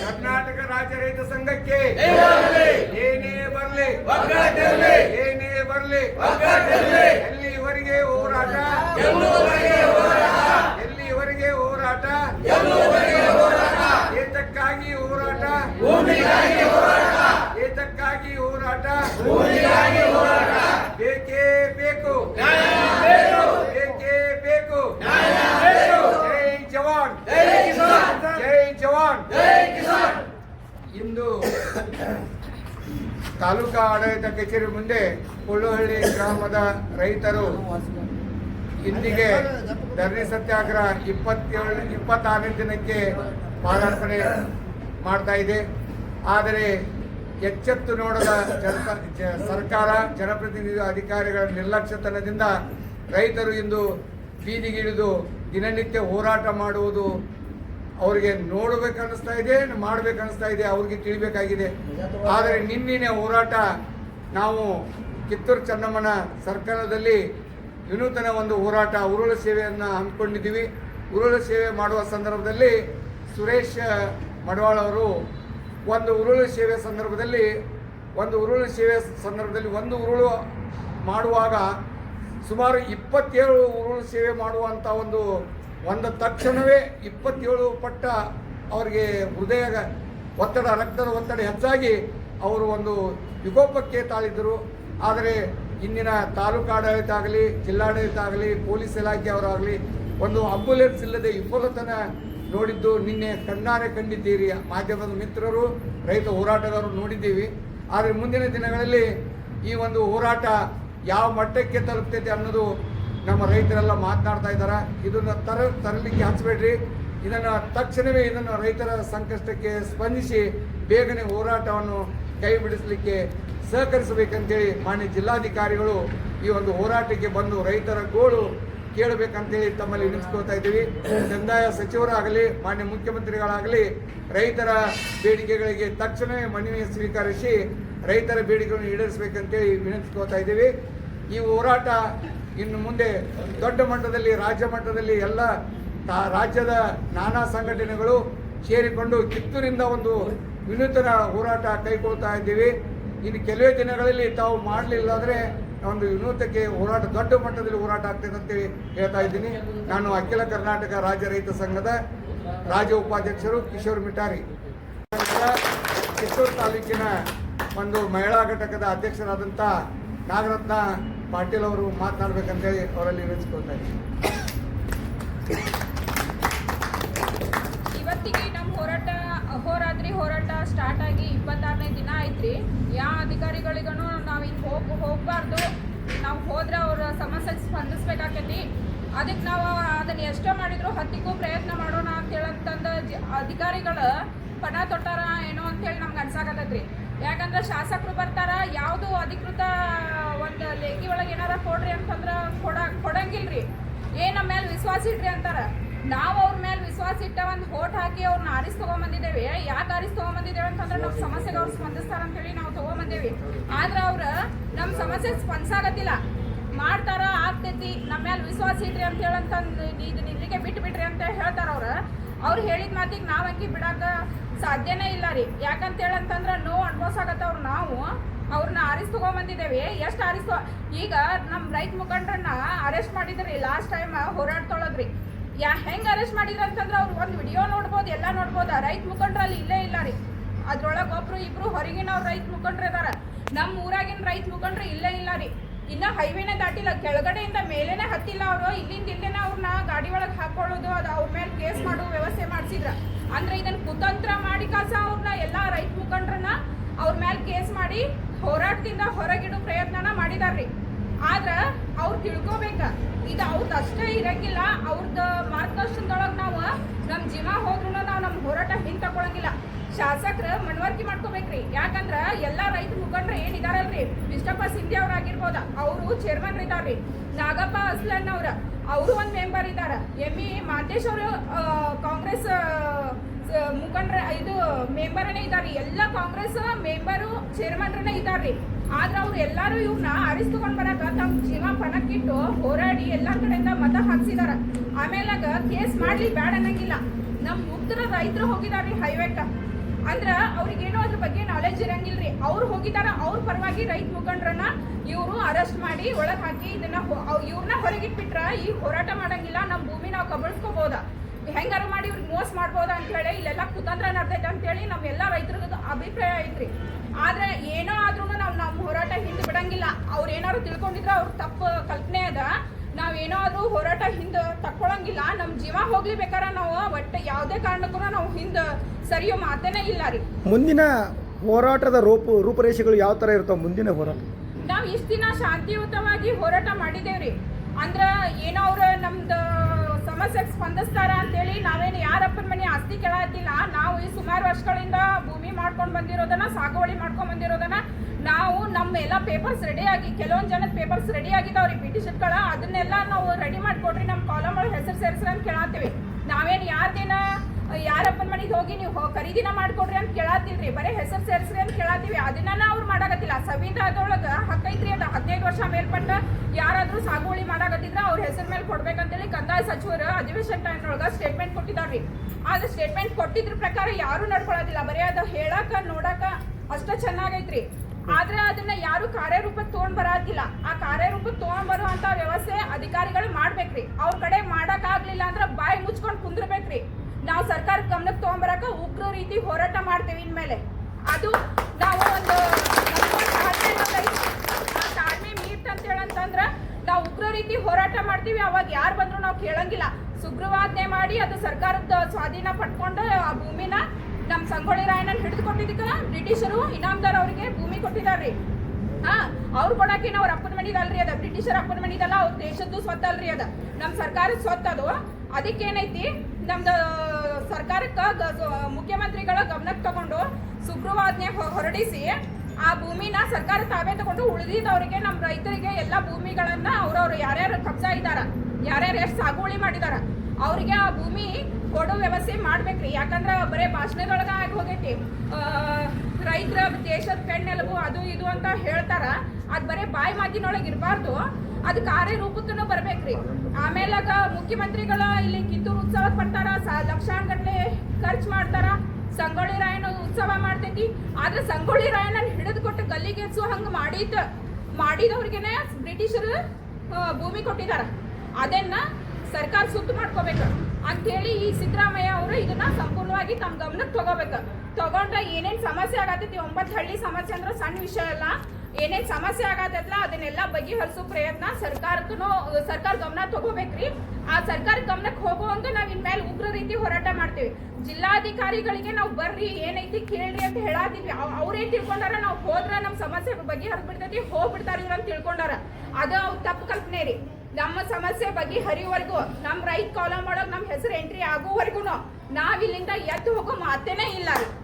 ಕರ್ನಾಟಕ ರಾಜ್ಯ ರೈತ ಸಂಘಕ್ಕೆ ಏನೇ ಬರಲಿ ಏನೇ ಬರಲಿ, ಎಲ್ಲಿವರೆಗೆ ಹೋರಾಟ? ಎಲ್ಲಿವರೆಗೆ ಹೋರಾಟ? ಏತಕ್ಕಾಗಿ ಹೋರಾಟ? ಏತಕ್ಕಾಗಿ ಹೋರಾಟ? ಇಂದು ತಾಲೂಕಾ ಆಡಳಿತ ಕಚೇರಿ ಮುಂದೆ ಕೊಳ್ಳುಹಳ್ಳಿ ಗ್ರಾಮದ ರೈತರು ಇಂದಿಗೆ ಧರಣಿ ಸತ್ಯಾಗ್ರಹ ಇಪ್ಪತ್ತೇಳು, ಇಪ್ಪತ್ತಾರನೇ ದಿನಕ್ಕೆ ಪಾದಾರ್ಪಣೆ ಮಾಡ್ತಾ ಇದೆ. ಆದರೆ ಎಚ್ಚೆತ್ತು ನೋಡದ ಜನ ಸರ್ಕಾರ, ಜನಪ್ರತಿನಿಧಿ ಅಧಿಕಾರಿಗಳ ನಿರ್ಲಕ್ಷ್ಯತನದಿಂದ ರೈತರು ಇಂದು ಬೀದಿಗಿಳಿದು ದಿನನಿತ್ಯ ಹೋರಾಟ ಮಾಡುವುದು ಅವರಿಗೆ ನೋಡಬೇಕನ್ನಿಸ್ತಾ ಇದೆ ಮಾಡಬೇಕನ್ನಿಸ್ತಾ ಇದೆ ಅವ್ರಿಗೆ ತಿಳಿಬೇಕಾಗಿದೆ. ಆದರೆ ನಿನ್ನಿನ ಹೋರಾಟ ನಾವು ಕಿತ್ತೂರು ಚೆನ್ನಮ್ಮನ ಸರ್ಕಾರದಲ್ಲಿ ವಿನೂತನ ಒಂದು ಹೋರಾಟ ಉರುಳು ಸೇವೆಯನ್ನು ಹಮ್ಮಿಕೊಂಡಿದ್ದೀವಿ. ಉರುಳು ಸೇವೆ ಮಾಡುವ ಸಂದರ್ಭದಲ್ಲಿ ಸುರೇಶ್ ಮಡವಾಳ್ ಅವರು ಒಂದು ಉರುಳು ಸೇವೆ ಸಂದರ್ಭದಲ್ಲಿ ಒಂದು ಉರುಳು ಸೇವೆ ಸಂದರ್ಭದಲ್ಲಿ ಒಂದು ಉರುಳು ಮಾಡುವಾಗ ಸುಮಾರು ಇಪ್ಪತ್ತೇಳು ಉರುಳು ಸೇವೆ ಮಾಡುವಂಥ ಒಂದು ಒಂದು ತಕ್ಷಣವೇ ಇಪ್ಪತ್ತೇಳು ಪಟ್ಟ ಅವರಿಗೆ ಹೃದಯ ಒತ್ತಡ, ರಕ್ತದ ಒತ್ತಡ ಹೆಚ್ಚಾಗಿ ಅವರು ಒಂದು ವಿಕೋಪಕ್ಕೆ ತಾಳಿದ್ದರು. ಆದರೆ ಇಂದಿನ ತಾಲೂಕು ಆಡಳಿತ ಆಗಲಿ, ಜಿಲ್ಲಾಡಳಿತ ಆಗಲಿ, ಪೊಲೀಸ್ ಇಲಾಖೆಯವರಾಗಲಿ ಒಂದು ಆಂಬ್ಯುಲೆನ್ಸ್ ಇಲ್ಲದೆ ವಿಫಲತನ ನೋಡಿದ್ದು ನಿನ್ನೆ ಕಣ್ಣಾರೆ ಕಂಡಿದ್ದೀರಿ. ಮಾಧ್ಯಮದ ಮಿತ್ರರು, ರೈತ ಹೋರಾಟಗಾರರು ನೋಡಿದ್ದೀವಿ. ಆದರೆ ಮುಂದಿನ ದಿನಗಳಲ್ಲಿ ಈ ಒಂದು ಹೋರಾಟ ಯಾವ ಮಟ್ಟಕ್ಕೆ ತಲುಪ್ತೈತೆ ಅನ್ನೋದು ನಮ್ಮ ರೈತರೆಲ್ಲ ಮಾತನಾಡ್ತಾ ಇದ್ದಾರೆ. ಇದನ್ನು ತರ, ತರಲಿಕ್ಕೆ ಹಚ್ಚಬೇಡ್ರಿ ಇದನ್ನು ತಕ್ಷಣವೇ ಇದನ್ನು ರೈತರ ಸಂಕಷ್ಟಕ್ಕೆ ಸ್ಪಂದಿಸಿ ಬೇಗನೆ ಹೋರಾಟವನ್ನು ಕೈ ಬಿಡಿಸಲಿಕ್ಕೆ ಸಹಕರಿಸಬೇಕಂತೇಳಿ ಮಾನ್ಯ ಜಿಲ್ಲಾಧಿಕಾರಿಗಳು ಈ ಒಂದು ಹೋರಾಟಕ್ಕೆ ಬಂದು ರೈತರ ಗೋಳು ಕೇಳಬೇಕಂತೇಳಿ ತಮ್ಮಲ್ಲಿ ವಿನಿಸ್ಕೊಳ್ತಾ ಇದ್ದೀವಿ. ಕಂದಾಯ ಸಚಿವರಾಗಲಿ, ಮಾನ್ಯ ಮುಖ್ಯಮಂತ್ರಿಗಳಾಗಲಿ, ರೈತರ ಬೇಡಿಕೆಗಳಿಗೆ ತಕ್ಷಣವೇ ಮನವಿ ಸ್ವೀಕರಿಸಿ ರೈತರ ಬೇಡಿಕೆಗಳನ್ನು ಈಡೇರಿಸಬೇಕಂತೇಳಿ ವಿನಂತಿಸ್ಕೊಳ್ತಾ ಇದ್ದೀವಿ. ಈ ಹೋರಾಟ ಇನ್ನು ಮುಂದೆ ದೊಡ್ಡ ಮಟ್ಟದಲ್ಲಿ, ರಾಜ್ಯ ಮಟ್ಟದಲ್ಲಿ ಎಲ್ಲ ರಾಜ್ಯದ ನಾನಾ ಸಂಘಟನೆಗಳು ಸೇರಿಕೊಂಡು ಕಿತ್ತೂರಿಂದ ಒಂದು ವಿನೂತನ ಹೋರಾಟ ಕೈಗೊಳ್ತಾ ಇದ್ದೀವಿ. ಇನ್ನು ಕೆಲವೇ ದಿನಗಳಲ್ಲಿ ತಾವು ಮಾಡಲಿಲ್ಲ ಅಂದರೆ ಒಂದು ವಿನೂತಕ್ಕೆ ಹೋರಾಟ, ದೊಡ್ಡ ಮಟ್ಟದಲ್ಲಿ ಹೋರಾಟ ಆಗ್ತದೆ ಅಂತೇಳಿ ಹೇಳ್ತಾ ಇದ್ದೀನಿ. ನಾನು ಅಖಿಲ ಕರ್ನಾಟಕ ರಾಜ್ಯ ರೈತ ಸಂಘದ ರಾಜ್ಯ ಉಪಾಧ್ಯಕ್ಷರು ಕಿಶೋರ್ ಮಿಟಾರಿ ಕಿತ್ತೂರು ತಾಲೂಕಿನ ಒಂದು ಮಹಿಳಾ ಘಟಕದ ಅಧ್ಯಕ್ಷರಾದಂಥ ನಾಗರತ್ನ ಪಾಟೀಲ್ ಅವರು ಮಾತನಾಡ್ಬೇಕಂತೇಳಿ ಅವರಲ್ಲಿ ಇದ್ದೀನಿ. ಇವತ್ತಿಗೆ ನಮ್ಮ ಹೋರಾಟ, ಅಹೋರಾತ್ರಿ ಹೋರಾಟ ಸ್ಟಾರ್ಟ್ ಆಗಿ ಇಪ್ಪತ್ತಾರನೇ ದಿನ ಐತ್ರಿ ಯಾವ ಅಧಿಕಾರಿಗಳಿಗೂ ನಾವು ಹಿಂಗೆ ಹೋಗ್, ಹೋಗಬಾರ್ದು. ನಾವು ಹೋದ್ರೆ ಅವ್ರ ಸಮಸ್ಯೆ ಸ್ಪಂದಿಸ್ಬೇಕಾಕೈತಿ. ಅದಕ್ಕೆ ನಾವು ಅದನ್ನ ಎಷ್ಟೋ ಮಾಡಿದ್ರು ಹತ್ತಿಗೂ ಪ್ರಯತ್ನ ಮಾಡೋಣ ಅಂತ ಹೇಳಂತಂದ ಅಧಿಕಾರಿಗಳು ಪಣ ತೊಟ್ಟಾರ ಏನೋ ಅಂತೇಳಿ ನಮ್ಗೆ ಅನ್ಸಾಕತ್ತೈತ್ರಿ. ಯಾಕಂದ್ರೆ ಶಾಸಕರು ಬರ್ತಾರ, ಯಾವುದು ಅಧಿಕೃತ ಒಂದು ಏನಾರ ಕೊಡ್ರಿ ಅಂತಂದ್ರೆ ಕೊಡ ಕೊಡಂಗಿಲ್ರಿ. ಏ ನಮ್ಮ ಮೇಲೆ ವಿಶ್ವಾಸ ಇಡ್ರಿ ಅಂತಾರ. ನಾವು ಅವ್ರ ಮೇಲೆ ವಿಶ್ವಾಸ ಇಟ್ಟ ಒಂದು ಹೋಟ್ ಹಾಕಿ ಅವ್ರನ್ನ ಆರಿಸ್ ತಗೊಂಬಂದಿದ್ದೇವೆ. ಯಾಕೆ ಆರಿಸ್ ತಗೊಂಬಂದಿದ್ದೇವೆ ಅಂತಂದ್ರೆ ನಮ್ಮ ಸಮಸ್ಯೆಗೆ ಅವ್ರು ಸ್ಪಂದಿಸ್ತಾರ ಅಂತೇಳಿ ನಾವು ತಗೊಂಬಂದೇವಿ. ಆದ್ರೆ ಅವ್ರ ನಮ್ಮ ಸಮಸ್ಯೆಗೆ ಸ್ಪಂದಿಸಾಗತ್ತಿಲ್ಲ ಮಾಡ್ತಾರ, ಆಗ್ತೈತಿ. ನಮ್ಮ ಮೇಲೆ ವಿಶ್ವಾಸ ಇಡ್ರಿ ಅಂತ ಹೇಳಂತಂದು ಇದು ಇಲ್ಲಿಗೆ ಬಿಟ್ಟು ಬಿಡ್ರಿ ಅಂತ ಹೇಳ್ತಾರ ಅವ್ರ. ಅವ್ರು ಹೇಳಿದ ಮಾತಿಗೆ ನಾವು ಹಂಗೆ ಬಿಡಾಕ ಸಾಧ್ಯನೇ ಇಲ್ಲ ರೀ. ಯಾಕಂತ ಹೇಳಂತಂದ್ರ ನೋವು ಅನ್ಭವಿಸಾಕತ್ತವ್ರು ನಾವು. ಅವ್ರನ್ನ ಆರಿಸ್ ತಗೊಂಬಂದಿದ್ದೇವೆ. ಎಷ್ಟು ಆರಿಸ್ ಈಗ ನಮ್ಮ ರೈತ ಮುಖಂಡರನ್ನ ಅರೆಸ್ಟ್ ಮಾಡಿದ್ರಿ ಲಾಸ್ಟ್ ಟೈಮ್ ಹೋರಾಡ್ತೊಳದ್ರಿ ಯಾ ಹೆಂಗ್ ಅರೆಸ್ಟ್ ಮಾಡಿದ್ರ ಅಂತಂದ್ರೆ ಅವ್ರು ಒಂದು ವಿಡಿಯೋ ನೋಡ್ಬೋದು, ಎಲ್ಲ ನೋಡ್ಬೋದು. ರೈತ ಮುಖಂಡ್ರಲ್ಲಿ ಇಲ್ಲೇ ಇಲ್ಲ ರೀ. ಅದ್ರೊಳಗೆ ಒಬ್ರು ಇಬ್ರು ಹೊರಗಿನವ್ರು ರೈತ ಮುಖಂಡ್ರು ಇದಾರ. ನಮ್ಮ ಊರಾಗಿನ ರೈತ ಮುಖಂಡ್ರು ಇಲ್ಲೇ ಇಲ್ಲ ರೀ. ಇನ್ನ ಹೈವೇನೇ ದಾಟಿಲ್ಲ, ಕೆಳಗಡೆಯಿಂದ ಮೇಲೇನೆ ಹತ್ತಿಲ್ಲ ಅವರು. ಇಲ್ಲಿಂದ ಇಲ್ಲೇನೆ ಅವ್ರನ್ನ ಗಾಡಿ ಒಳಗೆ ಹಾಕೊಳ್ಳೋದು, ಅದು ಅವ್ರ ಮೇಲೆ ಕೇಸ್ ಮಾಡೋ, ವ್ಯವಸ್ಥೆ ಮಾಡಿಸಿದ್ರ. ಅಂದ್ರೆ ಇದನ್ನ ಕುತಂತ್ರ ಮಾಡಿ ಕಾಸ ಅವ್ರನ್ನ ಎಲ್ಲಾ ರೈತ ಮುಖಂಡ್ರನ್ನ ಅವ್ರ ಮೇಲೆ ಕೇಸ್ ಮಾಡಿ ಹೋರಾಟದಿಂದ ಹೊರಗಿಡೋ ಪ್ರಯತ್ನನ ಮಾಡಿದಾರ್ರಿ. ಆದ್ರ ಅವ್ರು ತಿಳ್ಕೊಬೇಕ. ಇದು ಅವ್ರದ್ದು ಅಷ್ಟೇ ಇರಂಗಿಲ್ಲ ಅವ್ರದ್ದು ಮಾರ್ಗದರ್ಶನದೊಳಗೆ ನಾವು ನಮ್ಮ ಜೀವ ಹೋದ್ರೂ ನಾವು ನಮ್ಮ ಹೋರಾಟ ಹಿಂದೆ ತಗೊಳಂಗಿಲ್ಲ ಶಾಸಕರ ಮನವರಿಕೆ ಮಾಡ್ಕೋಬೇಕ್ರಿ. ಯಾಕಂದ್ರ ಎಲ್ಲಾ ರೈತ ಮುಖಂಡ್ರು ಏನಿದಾರಲ್ರಿ? ವಿಷ್ಣಪ್ಪ ಸಿಂಧಿ ಅವ್ರ ಆಗಿರ್ಬೋದ. ಅವರು ಚೇರ್ಮನ್ ಇದಾರ್ರಿ. ನಾಗಪ್ಪ ಅಸ್ಲನ್ ಅವ್ರ ಅವರು ಒಂದು ಮೆಂಬರ್ ಇದಾರ. ಎಂ ಇ ಮಾಂತೇಶ್ ಅವರು ಕಾಂಗ್ರೆಸ್ ಮುಖಂಡ್ರ, ಇದು ಮೆಂಬರನೇ ಇದ್ದಾರೆ. ಎಲ್ಲ ಕಾಂಗ್ರೆಸ್ ಮೆಂಬರು ಚೇರ್ಮನ್ರನೇ ಇದ್ದಾರೆ. ಆದ್ರೆ ಅವ್ರು ಎಲ್ಲರೂ ಇವ್ರನ್ನ ಅರಿಸ್ ತಗೊಂಡ್ ಬರಾಕ ತಮ್ಮ ಜೀವ ಪಣಕ್ಕಿಟ್ಟು ಹೋರಾಡಿ ಎಲ್ಲಾ ಕಡೆಯಿಂದ ಮತ ಹಾಕ್ಸಿದಾರ. ಆಮೇಲಾಗ ಕೇಸ್ ಮಾಡ್ಲಿ ಬೇಡ ಅನ್ನಂಗಿಲ್ಲ. ನಮ್ ಮುಗ್ಧರ ರೈತರು ಹೋಗಿದಾರ್ರಿ ಹೈವೇಕ ಅಂದ್ರ ಅವ್ರಿಗೇನೋ ಅದ್ರ ಬಗ್ಗೆ ನಾಲೆಜ್ ಇರಂಗಿಲ್ರಿ. ಅವ್ರು ಹೋಗಿದಾರ ಅವ್ರ ಪರವಾಗಿ ರೈತ ಮುಖಂಡ್ರನ್ನ ಇವರು ಅರೆಸ್ಟ್ ಮಾಡಿ ಒಳಗ್ ಹಾಕಿ ಇದನ್ನ ಇವ್ರನ್ನ ಹೊರಗಿಟ್ಬಿಟ್ರ ಈ ಹೋರಾಟ ಮಾಡಂಗಿಲ್ಲ. ನಮ್ ಭೂಮಿ ನಾವು ಕಬಳಿಸ್ಕೋಬೋದ. ಹೆಂಗಾರ ಮಾಡಿ ಇವ್ರಿಗೆ ಮೋಸ ಮಾಡ್ಬೋದ ಅಂತ ಹೇಳಿ ಇಲ್ಲೆಲ್ಲ ಕುತಂತ್ರ ನಡ್ದೈತೆ ಅಂತ ಹೇಳಿ ನಮ್ ಎಲ್ಲಾ ರೈತರ ಅಭಿಪ್ರಾಯ ಐತ್ರಿ. ಆದ್ರೆ ಏನೋ ಆದ್ರೂ ನಾವು ನಮ್ಮ ಹೋರಾಟ ಹಿಂದೆ ಬಿಡಂಗಿಲ್ಲ. ಅವ್ರು ಏನಾದ್ರು ತಿಳ್ಕೊಂಡಿದ್ರೆ ಅವ್ರ ತಪ್ಪು ಕಲ್ಪನೆ ಅದ. ನಾವೇನಾದ್ರೂ ಹೋರಾಟ ಹಿಂದೆ ತಕ್ಕೊಳಂಗಿಲ್ಲ. ನಮ್ಮ ಜೀವ ಹೋಗ್ಲಿ ಬೇಕಾರ ನಾವು ಒಟ್ಟು ಯಾವುದೇ ಕಾರಣಕ್ಕೂ ನಾವು ಹಿಂದೆ ಸರಿಯೋ ಮಾತೇನೇ ಇಲ್ಲ ರೀ. ಮುಂದಿನ ಹೋರಾಟದ ರೂಪು ರೂಪರೇಷೆಗಳು ಯಾವ ಥರ ಇರ್ತಾವೆ ಮುಂದಿನ ಹೋರಾಟ? ನಾವು ಇಷ್ಟು ದಿನ ಶಾಂತಿಯುತವಾಗಿ ಹೋರಾಟ ಮಾಡಿದೇವ್ರಿ. ಅಂದ್ರ ಏನೋ ಅವ್ರ ನಮ್ದು ಸಮಸ್ಯೆಗೆ ಸ್ಪಂದಿಸ್ತಾರ ಅಂತೇಳಿ ನಾವೇನು ಯಾರಪ್ಪನ ಮನೆ ಆಸ್ತಿ ಕೇಳತ್ತಿಲ್ಲ ನಾವು ಈ ಸುಮಾರು ವರ್ಷಗಳಿಂದ ಭೂಮಿ ಮಾಡ್ಕೊಂಡು ಬಂದಿರೋದನ್ನ, ಸಾಗುವಳಿ ಮಾಡ್ಕೊಂಡು ಬಂದಿರೋದನ್ನ, ನಾವು ನಮ್ಮ ಎಲ್ಲ ಪೇಪರ್ಸ್ ರೆಡಿ ಆಗಿ, ಕೆಲವೊಂದ್ ಜನದ ಪೇಪರ್ಸ್ ರೆಡಿ ಆಗಿದಾವ್ರಿ ಪಿಟಿಷನ್ಗಳ ಅದನ್ನೆಲ್ಲ ನಾವು ರೆಡಿ ಮಾಡ್ಕೊಡ್ರಿ ನಮ್ಮ ಕಾಲಮ್ ಒಳಗೆ ಹೆಸರು ಸೇರಿಸ್ರಿ ಅಂತ ಕೇಳತ್ತೀವಿ ನಾವೇನು ಯಾರಪ್ಪನ ಮನೆಗೆ ಹೋಗಿ ನೀವು ಹೋಗಿ ಖರೀದಿನ ಮಾಡ್ಕೊಡ್ರಿ ಅಂತ ಕೇಳತ್ತಿಲ್ರಿ ಬರೀ ಹೆಸರು ಸೇರಿಸ್ರಿ ಅಂತ ಕೇಳತ್ತೀವಿ ಅದನ್ನ ಅವ್ರು ಮಾಡಾಕತ್ತಿಲ್ಲ. ಸಂವಿಧಾನದೊಳಗ ಹಕ್ಕೈತ್ರಿ ಅದ. ಹದಿನೈದು ವರ್ಷ ಮೇಲ್ಪಟ್ಟ ಯಾರಾದ್ರೂ ಸಾಗುವಳಿ ಮಾಡಾಕತ್ತಿದ್ರ ಅವ್ರ ಹೆಸರು ಮೇಲೆ ಕೊಡ್ಬೇಕಂತೇಳಿ ಕಂದಾಯ ಸಚಿವರು ಅಧಿವೇಶನ ಟೈಮ್ ಒಳಗ ಸ್ಟೇಟ್ಮೆಂಟ್ ಕೊಟ್ಟಿದಾರ್ರಿ ಆದ್ರೆ ಸ್ಟೇಟ್ಮೆಂಟ್ ಕೊಟ್ಟಿದ್ರ ಪ್ರಕಾರ ಯಾರು ನಡ್ಕೊಳ್ಳೋದಿಲ್ಲ ಬರೀ ಅದು ಹೇಳಾಕ, ನೋಡಾಕ ಅಷ್ಟ ಚೆನ್ನಾಗೈತ್ರಿ. ಆದ್ರೆ ಅದನ್ನ ಯಾರು ಕಾರ್ಯರೂಪಕ್ಕೆ ತಗೊಂಡ್ ಬರಾತಿಲ್ಲ. ಆ ಕಾರ್ಯರೂಪಕ್ಕೆ ತಗೊಂಡ್ ಬರುವಂತ ವ್ಯವಸ್ಥೆ ಅಧಿಕಾರಿಗಳು ಮಾಡ್ಬೇಕ್ರಿ. ಅವ್ರ ಕಡೆ ಮಾಡಕ್ ಆಗ್ಲಿಲ್ಲ ಅಂದ್ರೆ ಬಾಯಿ ಮುಚ್ಕೊಂಡ್ ಕುಂದ್ರಬೇಕ್ರಿ. ನಾವು ಸರ್ಕಾರ ಗಮನಕ್ಕೆ ತಗೊಂಡ್ಬರಕ ಉಗ್ರ ರೀತಿ ಹೋರಾಟ ಮಾಡ್ತೇವೆ ಇನ್ಮೇಲೆ. ಅದು ನಾವು ಒಂದು ತಾಳ್ಮೆ ಮೀಟ್ ಅಂತ ಹೇಳಂತಂದ್ರ ನಾವು ಉಗ್ರ ರೀತಿ ಹೋರಾಟ ಮಾಡ್ತೀವಿ, ಅವಾಗ ಯಾರು ಬಂದ್ರು ನಾವು ಕೇಳಂಗಿಲ್ಲ. ಸುಗ್ರೀವಾಜ್ಞೆ ಮಾಡಿ ಅದು ಸರ್ಕಾರದ ಸ್ವಾಧೀನ ಪಡ್ಕೊಂಡು ಆ ಭೂಮಿನ ನಮ್ಮ ಸಂಗೊಳ್ಳಿ ರಾಯಣ್ಣ ಹಿಡಿದು ಬ್ರಿಟಿಷರು ಇನಾಮ್ದಾರ್ ಅವರಿಗೆ ಭೂಮಿ ಕೊಟ್ಟಿದಾರ್ರಿ ಹಾ, ಅವ್ರು ಕೊಡಕ್ಕೆ ಅವ್ರ ಅಪ್ಪನ ಮನಿದಲ್ರಿ ಅದ. ಬ್ರಿಟಿಷರ ಅಪ್ಪನ ಮನಿದಲ್ಲ, ಅವ್ರ ದೇಶದ್ದು ಸ್ವತ್ತಲ್ರಿ ಅದ. ನಮ್ಮ ಸರ್ಕಾರದ ಸ್ವತ್ತದು. ಅದು ಅದಕ್ಕೇನೈತಿ? ನಮ್ದು ಸರ್ಕಾರಕ್ಕೆ ಮುಖ್ಯಮಂತ್ರಿಗಳ ಗಮನಕ್ಕೆ ತಗೊಂಡು ಸುಗ್ರೀವಾಜ್ಞೆ ಹೊರಡಿಸಿ ಆ ಭೂಮಿನ ಸರ್ಕಾರ ತಾವೇ ತಗೊಂಡು ಉಳಿದಿದ್ದವರಿಗೆ ನಮ್ಮ ರೈತರಿಗೆ ಎಲ್ಲ ಭೂಮಿಗಳನ್ನ ಅವ್ರವ್ರು ಯಾರ್ಯಾರು ಕಬ್ಜಾ ಇದ್ದಾರ, ಯಾರ್ಯಾರು ಎಷ್ಟು ಸಾಗುವಳಿ ಮಾಡಿದಾರ, ಅವರಿಗೆ ಆ ಭೂಮಿ ಕೊಡೋ ವ್ಯವಸ್ಥೆ ಮಾಡ್ಬೇಕ್ರಿ. ಯಾಕಂದ್ರೆ ಬರೇ ಭಾಷಣದೊಳಗ ಆಗಿ ಹೋಗೈತಿ ರೈತರ ದೇಶದ ಬೆನ್ನೆಲುಬು ಅದು ಇದು ಅಂತ ಹೇಳ್ತಾರ. ಅದು ಬರೀ ಬಾಯಿ ಮಾತಿನೊಳಗೆ ಇರಬಾರ್ದು. ಅದು ಕಾರ್ಯರೂಪಕ್ಕೂ ಬರ್ಬೇಕ್ರಿ ಆಮೇಲಾಗ ಮುಖ್ಯಮಂತ್ರಿಗಳ ಇಲ್ಲಿ ಕಿತ್ತೂರು ಉತ್ಸವ ಪಡ್ತಾರ ಲಕ್ಷಾನ್ಗಟ್ಲೆ ಖರ್ಚು ಮಾಡ್ತಾರ. ಸಂಗೊಳ್ಳಿ ರಾಯನ ಉತ್ಸವ ಮಾಡ್ತೈತಿ. ಆದ್ರೆ ಸಂಗೊಳ್ಳಿ ರಾಯನ ಹಿಡಿದು ಕೊಟ್ಟು ಗಲ್ಲಿಗೆಸು ಹಂಗ ಮಾಡಿದ ಮಾಡಿದವ್ರಿಗೆನೆ ಬ್ರಿಟಿಷರು ಭೂಮಿ ಕೊಟ್ಟಿದಾರ. ಅದನ್ನ ಸರ್ಕಾರ ಸುತ್ತು ಮಾಡ್ಕೋಬೇಕು. ಅಂತೇಳಿ ಈ ಸಿದ್ದರಾಮಯ್ಯ ಅವರು ಇದನ್ನ ಸಂಪೂರ್ಣವಾಗಿ ತಮ್ಮ ಗಮನಕ್ಕೆ ತಗೋಬೇಕು. ತಗೊಂಡ್ರೆ ಏನೇನು ಸಮಸ್ಯೆ ಆಗತ್ತೈತಿ, ಒಂಬತ್ತು ಹಳ್ಳಿ ಸಮಸ್ಯೆ ಅಂದ್ರೆ ಸಣ್ಣ ವಿಷಯ ಅಲ್ಲ. ಏನೇನ್ ಸಮಸ್ಯೆ ಆಗತ್ತಲ್ಲ, ಅದನ್ನೆಲ್ಲ ಬಗೆಹರಿಸೋ ಪ್ರಯತ್ನ ಸರ್ಕಾರಕ್ಕೂ ಸರ್ಕಾರ ಗಮನ ತಗೋಬೇಕ್ರಿ. ಆ ಸರ್ಕಾರ ಗಮನಕ್ಕೆ ಹೋಗುವಂತ ನಾವ್ ಇನ್ಮೇಲೆ ಉಗ್ರ ರೀತಿ ಹೋರಾಟ ಮಾಡ್ತೀವಿ. ಜಿಲ್ಲಾಧಿಕಾರಿಗಳಿಗೆ ನಾವು ಬರ್ರಿ, ಏನೈತಿ ಕೇಳ್ರಿ ಅಂತ ಹೇಳಾತಿದ್ವಿ ಅವ್- ಅವ್ರೇನ್ ತಿಳ್ಕೊಂಡಾರ, ನಾವು ಹೋದ್ರ ನಮ್ ಸಮಸ್ಯೆ ಬಗ್ಗೆ ಬಿಡ್ತೈತಿ ಹೋಗ್ಬಿಡ್ತಾರ ಇವ್ರಂತ ತಿಳ್ಕೊಂಡಾರ. ಅದು ತಪ್ಪು ಕಲ್ಪನೆ ರೀ. ನಮ್ಮ ಸಮಸ್ಯೆ ಬಗ್ಗೆ ಹರಿಯುವರೆಗೂ ನಮ್ಮ ರೈಟ್ ಕಾಲಮ್ ಒಳಗೆ ನಮ್ಮ ಹೆಸರು ಎಂಟ್ರಿ ಆಗೋವರೆಗೂ ನಾವ್ ಇಲ್ಲಿಂದ ಎದ್ದು ಹೋಗೋ ಮಾತೇನೇ ಇಲ್ಲ ರೀ.